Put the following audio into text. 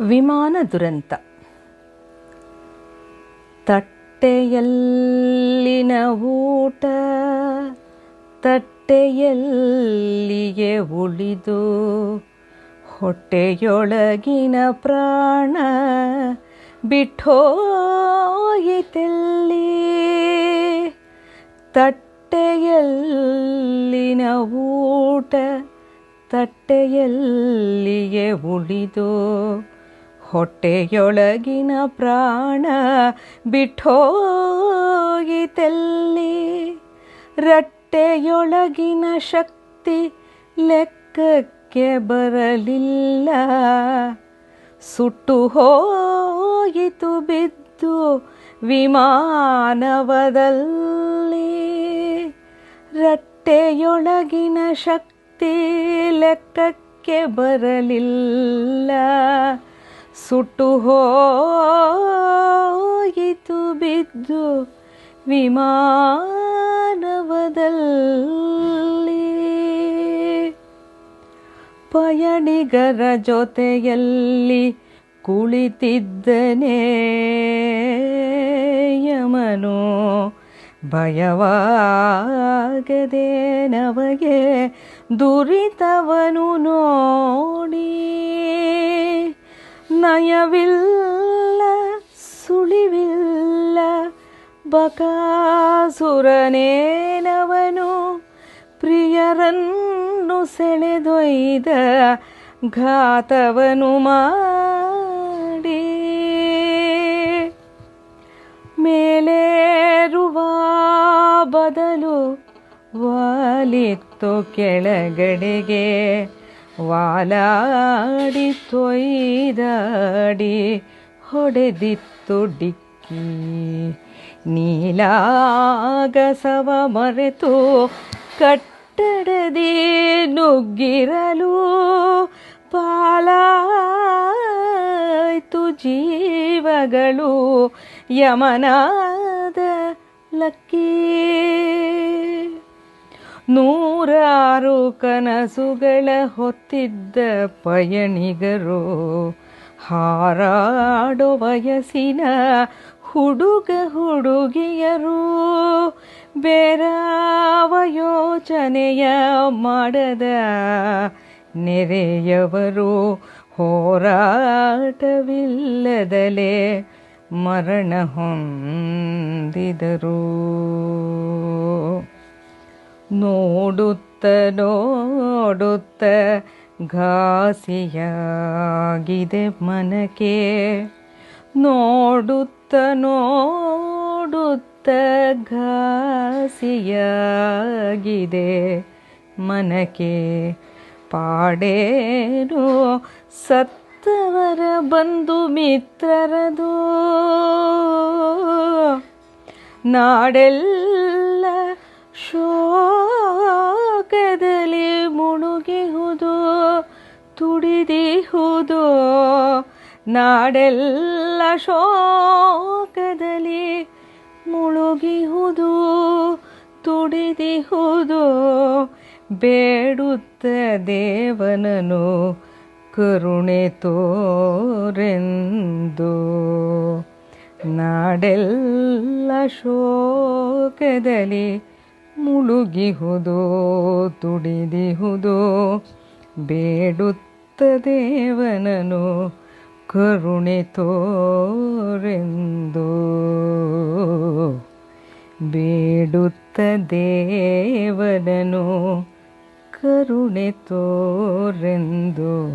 ವಿಮಾನ ದುರಂತ. ತಟ್ಟೆಯಲ್ಲಿನ ಊಟ ತಟ್ಟೆಯಲ್ಲಿಯೇ ಉಳಿದು ಹೊಟ್ಟೆಯೊಳಗಿನ ಪ್ರಾಣ ಬಿಟ್ಟೋಯಿತೆಲ್ಲಿ. ತಟ್ಟೆಯಲ್ಲಿನ ಊಟ ತಟ್ಟೆಯಲ್ಲಿಯೇ ಉಳಿದು ಹೊಟ್ಟೆಯೊಳಗಿನ ಪ್ರಾಣ ಬಿಠೋಗಿತಲ್ಲಿ ರಟ್ಟೆಯೊಳಗಿನ ಶಕ್ತಿ ಲೆಕ್ಕಕ್ಕೆ ಬರಲಿಲ್ಲ. ಸುಟ್ಟು ಹೋಯಿತು ಬಿದ್ದು ವಿಮಾನವದಲ್ಲಿ. ರಟ್ಟೆಯೊಳಗಿನ ಶಕ್ತಿ ಲೆಕ್ಕಕ್ಕೆ ಬರಲಿಲ್ಲ. ಸುಟ್ಟು ಹೋಯಿತು ಬಿದ್ದು ವಿಮಾನವದಲ್ಲಿ. ಪಯಣಿಗರ ಜೊತೆಯಲ್ಲಿ ಕುಳಿತಿದ್ದನೇ ಯಮನು. ಭಯವಾಗದೆ ನಮಗೆ ದುರಿತವನು ನೋಡಿ ನಯವಿಲ್ಲ ಸುಳಿವಿಲ್ಲ ಬಕಾಸುರನೇನವನು? ಪ್ರಿಯರನ್ನು ಸೆಳೆದೊಯ್ದ ಘಾತವನು ಮಾಡಿ. ಮೇಲೇರುವ ಬದಲು ವಾಲಿತ್ತು ಕೆಳಗಡೆಗೆ. ವಾಲಾಡಿ ತೊಯ್ದಾಡಿ ಹೊಡೆದಿತ್ತು ಡಿಕ್ಕಿ. ನೀಲಾಗಸವ ಮರೆತು ಕಟ್ಟಡದಿ ನುಗ್ಗಿರಲು ಪಾಲಾಯ್ತು ಜೀವಗಳು ಯಮನಾದ ಲಕ್ಕಿ. ನೂರಾರು ಕನಸುಗಳ ಹೊತ್ತಿದ್ದ ಪಯಣಿಗರು, ಹಾರಾಡೋ ವಯಸ್ಸಿನ ಹುಡುಗ ಹುಡುಗಿಯರು, ಬೇರಾವ ಯೋಚನೆಯ ಮಾಡದ ನೆರೆಯವರು ಹೋರಾಟವಿಲ್ಲದಲೇ ಮರಣ ಹೊಂದಿದರು. ನೋಡುತ್ತ ನೋಡುತ್ತ ಘಾಸಿಯಾಗಿದೆ ಮನಕ್ಕೆ. ನೋಡುತ್ತ ನೋಡುತ್ತ ಘಾಸಿಯಾಗಿದೆ ಮನಕ್ಕೆ. ಪಾಡೇನು ಸತ್ತವರ ಬಂಧು ಮಿತ್ರರದು. ನಾಡೆಲ್ಲ ಶೋಕದಲ್ಲಿ ಮುಳುಗಿಹುದು ತುಡಿದಿಹುದು ನಾಡೆಲ್ಲ ಶೋಕದಲ್ಲಿ ಮುಳುಗಿಹುದು ತುಡಿದಿಹುದು ಬೇಡುತ್ತ ದೇವನನು ಕರುಣೆ ತೋರೆಂದು. ನಾಡೆಲ್ಲ ಶೋಕದಲ್ಲಿ ಮುಳುಗಿಹುದು ತುಡಿದಿಹುದು ಬೇಡುತ್ತ ದೇವನನು ಕರುಣೆ ತೋರೆಂದು. ಬೇಡುತ್ತ ದೇವನನು ಕರುಣೆ ತೋರೆಂದು.